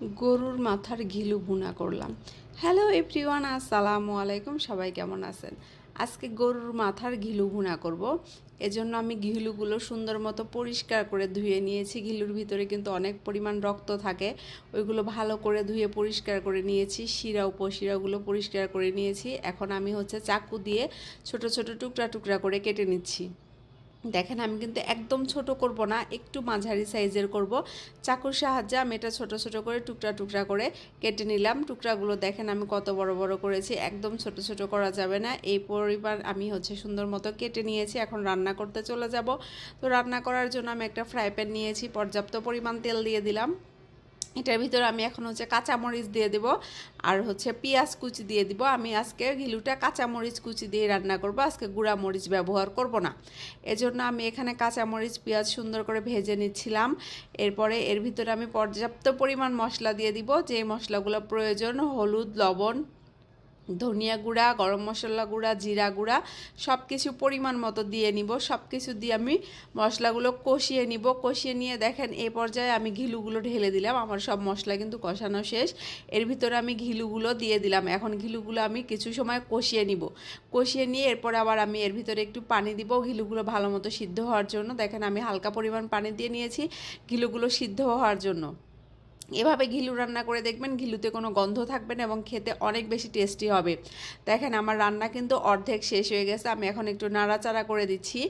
গরুর মাথার ঘিলু ভুনা করলাম। হ্যালো এভরিওয়ান, আসসালামু আলাইকুম, সবাই কেমন আছেন? আজকে গরুর মাথার ঘিলু ভুনা করব। এজন্য আমি ঘিলুগুলো সুন্দর মতো পরিষ্কার করে ধুয়ে নিয়েছি। ঘিলুর ভিতরে কিন্তু অনেক পরিমাণ রক্ত থাকে। ওইগুলো ভালো করে ধুয়ে পরিষ্কার করে নিয়েছি। শিরা, উপশিরাগুলো পরিষ্কার করে নিয়েছি। এখন আমি হচ্ছে চাকু দিয়ে ছোট ছোট টুকরা টুকরা করে কেটে নিচ্ছি। দেখেন আমি কিন্তু একদম ছোট করব না, একটু মাঝারি সাইজের করব। চাকুর সাহায্যে আমি এটা ছোটো ছোটো করে টুকরা টুকরা করে কেটে নিলাম। টুকরাগুলো দেখেন আমি কত বড় বড় করেছি, একদম ছোট ছোট করা যাবে না। এই পরিবার আমি হচ্ছে সুন্দর মতো কেটে নিয়েছি, এখন রান্না করতে চলে যাব। তো রান্না করার জন্য আমি একটা ফ্রাই প্যান নিয়েছি, পর্যাপ্ত পরিমাণ তেল দিয়ে দিলাম। এটার ভিতরে আমি এখন হচ্ছে কাঁচামরিচ দিয়ে দেব, আর হচ্ছে পেঁয়াজ কুচি দিয়ে দিব। আমি আজকে ঘিলুটা কাঁচামরিচ কুচি দিয়ে রান্না করব, আজকে গুঁড়া মরিচ ব্যবহার করব না। এজন্য আমি এখানে কাঁচামরিচ, পেঁয়াজ সুন্দর করে ভেজে নিচ্ছিলাম। এরপরে এর ভিতরে আমি পর্যাপ্ত পরিমাণ মশলা দিয়ে দিব যে মশলাগুলো প্রয়োজন, হলুদ, লবণ ধনিয়া গুঁড়া, গরম মশলা গুঁড়া, জিরা গুঁড়া সব কিছু পরিমাণ মতো দিয়ে নিব। সব কিছু দিয়ে আমি মশলাগুলো কষিয়ে নিব। কষিয়ে নিয়ে দেখেন এই পর্যায়ে আমি ঘিলুগুলো ঢেলে দিলাম। আমার সব মশলা কিন্তু কষানো শেষ। এর ভিতরে আমি ঘিলুগুলো দিয়ে দিলাম। এখন ঘিলুগুলো আমি কিছু সময় কষিয়ে নিব। কষিয়ে নিয়ে এরপর আবার আমি এর ভিতরে একটু পানি দিব ঘিলুগুলো ভালো মতো সিদ্ধ হওয়ার জন্য। দেখেন, আমি হালকা পরিমাণ পানি দিয়ে নিয়েছি ঘিলুগুলো সিদ্ধ হওয়ার জন্য। এভাবে ঘিলু রান্না করে দেখবেন ঘিলুতে কোনো গন্ধ থাকবে না এবং খেতে অনেক বেশি টেস্টি হবে। দেখেন আমার রান্না কিন্তু অর্ধেক শেষ হয়ে গেছে, আমি এখন একটু নাড়াচাড়া করে দিচ্ছি।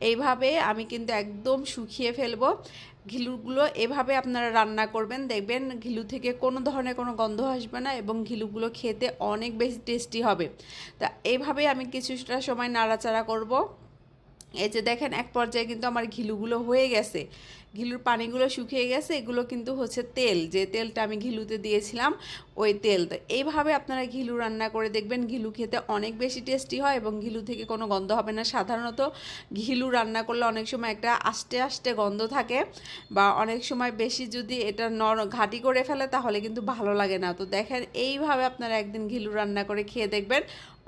এইভাবে আমি কিন্তু একদম শুকিয়ে ফেলব। ঘিলুগুলো এভাবে আপনারা রান্না করবেন, দেখবেন ঘিলু থেকে কোনো ধরনের কোনো গন্ধ আসবে না এবং ঘিলুগুলো খেতে অনেক বেশি টেস্টি হবে। তা এইভাবে আমি কিছুটা সময় নাড়াচাড়া করব। এই যে দেখেন, এক পর্যায়ে কিন্তু আমার ঘিলুগুলো হয়ে গেছে। ঘিলুর পানিগুলো শুকিয়ে গেছে, এগুলো কিন্তু হচ্ছে তেল। যে তেলটা আমি ঘিলুতে দিয়েছিলাম ওই তেল এইভাবে আপনারা ঘিলু রান্না করে দেখবেন, ঘিলু খেতে অনেক বেশি টেস্টি হয় এবং ঘিলু থেকে কোনো গন্ধ হবে না। সাধারণত ঘিলু রান্না করলে অনেক সময় একটা আস্তে আস্তে গন্ধ থাকে বা অনেক সময় বেশি যদি এটা নর, ঘাটি করে ফেলে তাহলে কিন্তু ভালো লাগে না। তো দেখেন, এইভাবে আপনারা একদিন ঘিলু রান্না করে খেয়ে দেখবেন,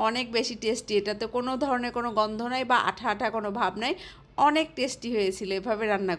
অনেক বেশি টেস্টি এটাতে কোনো ধরনের কোনো গন্ধ নাই বা আঠা আঠা কোনো ভাব নাই। অনেক টেস্টি হয়েছিল এভাবে রান্না